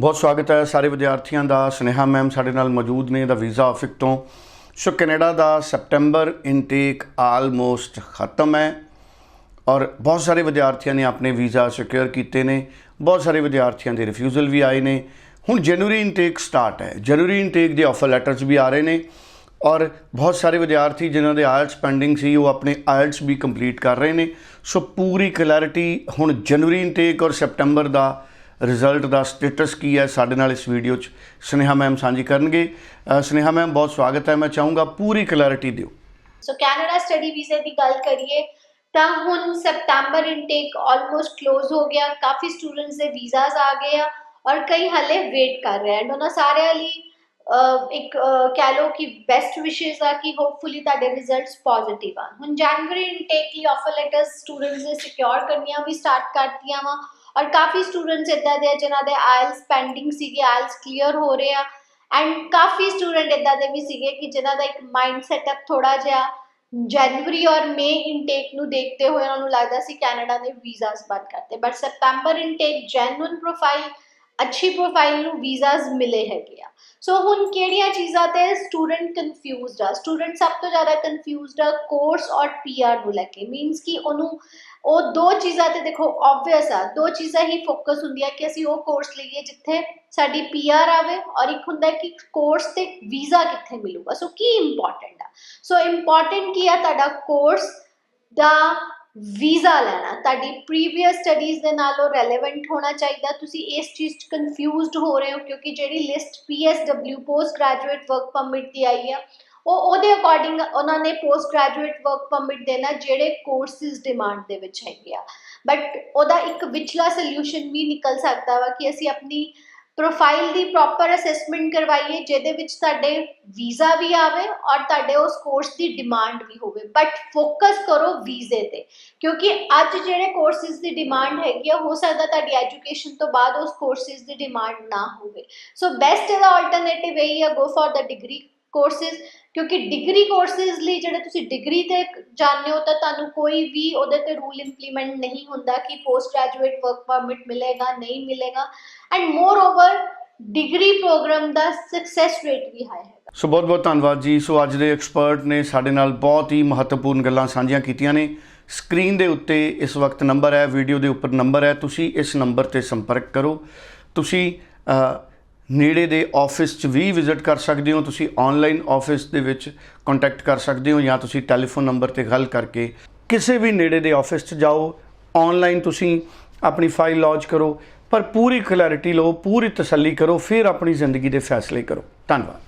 ਬਹੁਤ ਸਵਾਗਤ ਹੈ ਸਾਰੇ ਵਿਦਿਆਰਥੀਆਂ ਦਾ। ਸਨੇਹਾ ਮੈਮ ਸਾਡੇ ਨਾਲ ਮੌਜੂਦ ਨੇ ਦਾ ਵੀਜ਼ਾ ਆਫਿਕ ਤੋਂ। ਸੋ ਕੈਨੇਡਾ ਦਾ ਸੈਪਟੈਂਬਰ ਇਨਟੇਕ ਆਲਮੋਸਟ ਖਤਮ ਹੈ ਔਰ ਬਹੁਤ ਸਾਰੇ ਵਿਦਿਆਰਥੀਆਂ ਨੇ ਆਪਣੇ ਵੀਜ਼ਾ ਸਿਕਿਉਰ ਕੀਤੇ ਨੇ। ਬਹੁਤ ਸਾਰੇ ਵਿਦਿਆਰਥੀਆਂ ਦੇ ਰਿਫਿਊਜ਼ਲ ਵੀ ਆਏ ਨੇ। ਹੁਣ ਜਨਵਰੀ ਇਨਟੇਕ ਸਟਾਰਟ ਹੈ। ਜਨਵਰੀ ਇਨਟੇਕ ਦੇ ਆਫਰ ਲੈਟਰਸ ਵੀ ਆ ਰਹੇ ਨੇ ਔਰ ਬਹੁਤ ਸਾਰੇ ਵਿਦਿਆਰਥੀ ਜਿਨ੍ਹਾਂ ਦੇ ਆਇਲਟਸ ਪੈਂਡਿੰਗ ਸੀ, ਉਹ ਆਪਣੇ ਆਇਲਟਸ ਵੀ ਕੰਪਲੀਟ ਕਰ ਰਹੇ ਨੇ। ਸੋ ਪੂਰੀ ਕਲੈਰਿਟੀ ਹੁਣ ਜਨਵਰੀ ਇਨਟੇਕ ਔਰ ਸੈਪਟੈਂਬਰ ਦਾ ਰਿਜ਼ਲਟ ਦਾ ਸਟੇਟਸ ਕੀ ਹੈ ਸਾਡੇ ਨਾਲ ਇਸ ਵੀਡੀਓ 'ਚ ਸਨੇਹਾ ਮੈਮ ਸਾਂਝੀ ਕਰਨਗੇ। ਅ, ਸਨੇਹਾ ਮੈਮ ਬਹੁਤ ਸਵਾਗਤ ਹੈ। ਮੈਂ ਚਾਹੂੰਗਾ ਪੂਰੀ ਕਲੈਰਿਟੀ ਦਿਓ। ਸੋ ਕੈਨੇਡਾ ਸਟੱਡੀ ਵੀਜ਼ੇ ਦੀ ਗੱਲ ਕਰੀਏ ਤਾਂ ਹੁਣ ਸਪਟੈਂਬਰ ਇਨਟੇਕ ਆਲਮੋਸਟ ক্লোਜ਼ ਹੋ ਗਿਆ। ਕਾਫੀ ਸਟੂਡੈਂਟਸ ਦੇ ਵੀਜ਼ਾਸ ਆ ਗਏ ਆ ਔਰ ਕਈ ਹਲੇ ਵੇਟ ਕਰ ਰਹੇ ਹਨ ਉਹਨਾਂ ਸਾਰਿਆਂ ਲਈ ਅਹ, ਇੱਕ ਅਹ, ਕਹਿ ਲਓ ਕਿ ਬੈਸਟ ਵਿਸ਼ੇਸ ਆ ਕਿ ਹੋਪਫੁਲੀ ਤੁਹਾਡੇ ਰਿਜ਼ਲਟਸ ਪੋਜ਼ਿਟਿਵ ਆਣ ਹੁਣ ਜਨਵਰੀ ਇਨਟੇਕ ਲਈ ਆਫਰ ਲੈਟਰਸ ਸਟੂਡੈਂਟਸ ਨੇ ਸਿਕਿਉਰ ਕਰਨੀਆਂ ਵੀ ਸਟਾਰਟ ਕਰਤੀਆਂ ਵਾ। ਔਰ ਕਾਫੀ ਸਟੂਡੈਂਟਸ ਇਦਾਂ ਦੇ ਆ ਜਿਨ੍ਹਾਂ ਦੇ ਆਇਲਸ ਪੈਂਡਿੰਗ ਸੀਗੇ ਆਇਲਸ ਕਲੀਅਰ ਹੋ ਰਹੇ ਆ। ਐਂਡ ਕਾਫੀ ਸਟੂਡੈਂਟ ਇਦਾਂ ਦੇ ਵੀ ਸੀਗੇ ਕਿ ਜਿਨ੍ਹਾਂ ਦਾ ਇੱਕ ਮਾਈਂਡ ਸੈਟਅਪ ਥੋੜਾ ਜਿਹਾ ਜਨਵਰੀ ਔਰ ਮਈ ਇਨਟੇਕ ਨੂੰ ਦੇਖਦੇ ਹੋਏ ਉਹਨਾਂ ਨੂੰ ਲੱਗਦਾ ਸੀ ਕੈਨੇਡਾ ਨੇ ਵੀਜ਼ਾਸ ਬੰਦ ਕਰਤੇ। ਬਟ ਸਤੰਬਰ ਇਨਟੇਕ ਜੈਨੂਇਨ ਪ੍ਰੋਫਾਈਲ ਅੱਛੀ ਪ੍ਰੋਫਾਈਲ ਨੂੰ ਵੀਜ਼ਾਸ ਮਿਲੇ ਹੈਗੇ ਆ। ਸੋ ਹੁਣ ਕਿਹੜੀਆਂ ਚੀਜ਼ਾਂ ਤੇ ਸਟੂਡੈਂਟ ਕਨਫਿਊਜ਼ਡ ਆ? ਸਟੂਡੈਂਟ ਸਭ ਤੋਂ ਜ਼ਿਆਦਾ ਕਨਫਿਊਜ਼ਡ ਆ ਕੋਰਸ ਔਰ ਪੀਆਰ ਨੂੰ ਲੈ ਕੇ। ਮੀਨਸ ਕਿ ਉਹਨੂੰ ਉਹ ਦੋ ਚੀਜ਼ਾਂ ਤੇ ਦੇਖੋ ਆਬਵੀਅਸ ਆ ਦੋ ਚੀਜ਼ਾਂ ਹੀ ਫੋਕਸ ਹੁੰਦੀਆਂ ਕਿ ਅਸੀਂ ਉਹ ਕੋਰਸ ਲਈਏ ਜਿੱਥੇ ਸਾਡੀ ਪੀਆਰ ਆਵੇ ਔਰ ਇੱਕ ਹੁੰਦਾ ਕਿ ਕੋਰਸ ਤੇ ਵੀਜ਼ਾ ਕਿੱਥੇ ਮਿਲੂਗਾ ਸੋ ਕੀ ਇੰਪੋਰਟੈਂਟ ਆ ਸੋ ਇੰਪੋਰਟੈਂਟ ਕੀ ਆ ਤੁਹਾਡਾ ਕੋਰਸ ਦਾ ਵੀਜ਼ਾ ਲੈਣਾ ਤੁਹਾਡੀ ਪ੍ਰੀਵੀਅਸ ਸਟੱਡੀਜ਼ ਦੇ ਨਾਲੋਂ ਰੈਲੇਵੈਂਟ ਹੋਣਾ ਚਾਹੀਦਾ ਤੁਸੀਂ ਇਸ ਚੀਜ਼ 'ਚ ਕਨਫਿਊਜ਼ਡ ਹੋ ਰਹੇ ਹੋ ਕਿਉਂਕਿ ਜਿਹੜੀ list PSW post graduate work permit ਦੀ ਆਈ ਆ ਉਹ ਉਹਦੇ ਅਕੋਰਡਿੰਗ ਉਹਨਾਂ ਨੇ ਪੋਸਟ ਗ੍ਰੈਜੂਏਟ ਵਰਕ ਪਰਮਿਟ ਦੇਣਾ ਜਿਹੜੇ ਕੋਰਸਿਸ ਡਿਮਾਂਡ ਦੇ ਵਿੱਚ ਹੈਗੇ ਆ। ਬਟ ਉਹਦਾ ਇੱਕ ਵਿਚਲਾ ਸੋਲੂਸ਼ਨ ਵੀ ਨਿਕਲ ਸਕਦਾ ਵਾ ਕਿ ਅਸੀਂ ਆਪਣੀ ਪ੍ਰੋਫਾਈਲ ਦੀ ਪ੍ਰੋਪਰ ਅਸੈਸਮੈਂਟ ਕਰਵਾਈਏ, ਜਿਹਦੇ ਵਿੱਚ ਤੁਹਾਡੇ ਵੀਜ਼ਾ ਵੀ ਆਵੇ ਔਰ ਤੁਹਾਡੇ ਉਸ ਕੋਰਸ ਦੀ ਡਿਮਾਂਡ ਵੀ ਹੋਵੇ। ਬਟ ਫੋਕਸ ਕਰੋ ਵੀਜ਼ੇ ਤੇ, ਕਿਉਂਕਿ ਅੱਜ ਜਿਹੜੇ ਕੋਰਸਿਸ ਦੀ ਡਿਮਾਂਡ ਹੈਗੀ ਆ, ਹੋ ਸਕਦਾ ਤੁਹਾਡੀ ਐਜੂਕੇਸ਼ਨ ਤੋਂ ਬਾਅਦ ਉਸ ਕੋਰਸਿਸ ਦੀ ਡਿਮਾਂਡ ਨਾ ਹੋਵੇ। ਸੋ ਬੈਸਟ ਇਹਦਾ ਆਲਟਰਨੇਟਿਵ ਇਹੀ ਆ ਗੋ ਫॉर ਦਾ ਡਿਗਰੀ ਕੋਰਸਿਸ ਕਿਉਂਕਿ ਡਿਗਰੀ ਕੋਰਸਿਸ ਲਈ ਜਿਹੜੇ ਤੁਸੀਂ ਡਿਗਰੀ ਤੇ ਜਾਣਦੇ ਹੋ ਤਾਂ ਤੁਹਾਨੂੰ ਕੋਈ ਵੀ ਉਹਦੇ ਤੇ ਰੂਲ ਇੰਪਲੀਮੈਂਟ ਨਹੀਂ ਹੁੰਦਾ ਕਿ ਪੋਸਟ ਗ੍ਰੈਜੂਏਟ ਵਰਕ ਪਰਮਿਟ ਮਿਲੇਗਾ, ਨਹੀਂ ਮਿਲੇਗਾ। And moreover degree program ਦਾ ਸਕਸੈਸ ਰੇਟ ਵੀ ਹਾਈ ਹੈ ਸੋ ਬਹੁਤ ਬਹੁਤ ਧੰਨਵਾਦ ਜੀ। ਸੋ ਅੱਜ ਦੇ ਐਕਸਪਰਟ ਨੇ ਸਾਡੇ ਨਾਲ ਬਹੁਤ ਹੀ ਮਹੱਤਵਪੂਰਨ ਗੱਲਾਂ ਸਾਂਝੀਆਂ ਕੀਤੀਆਂ ਨੇ। ਸਕਰੀਨ ਦੇ ਉੱਤੇ ਇਸ ਵਕਤ ਨੰਬਰ ਹੈ ਵੀਡੀਓ ਦੇ ਉੱਪਰ ਨੰਬਰ ਹੈ। ਤੁਸੀਂ ਇਸ ਨੰਬਰ ਤੇ ਸੰਪਰਕ ਕਰੋ। ਤੁਸੀਂ ਨੇੜੇ ਦੇ ਆਫਿਸ 'ਚ ਵੀ ਵਿਜ਼ਿਟ ਕਰ ਸਕਦੇ ਹੋ, ਤੁਸੀਂ ਆਨਲਾਈਨ ਆਫਿਸ ਦੇ ਵਿੱਚ ਕੰਟੈਕਟ ਕਰ ਸਕਦੇ ਹੋ ਜਾਂ ਤੁਸੀਂ ਟੈਲੀਫੋਨ ਨੰਬਰ ਤੇ ਗੱਲ ਕਰਕੇ ਕਿਸੇ ਵੀ ਨੇੜੇ ਦੇ ਆਫਿਸ 'ਚ ਜਾਓ ਆਨਲਾਈਨ ਤੁਸੀਂ ਆਪਣੀ ਫਾਈਲ ਲੌਂਚ ਕਰੋ, ਪਰ ਪੂਰੀ ਕਲੈਰਿਟੀ ਲਓ, ਪੂਰੀ ਤਸੱਲੀ ਕਰੋ, ਫਿਰ ਆਪਣੀ ਜ਼ਿੰਦਗੀ ਦੇ ਫੈਸਲੇ ਕਰੋ। ਧੰਨਵਾਦ।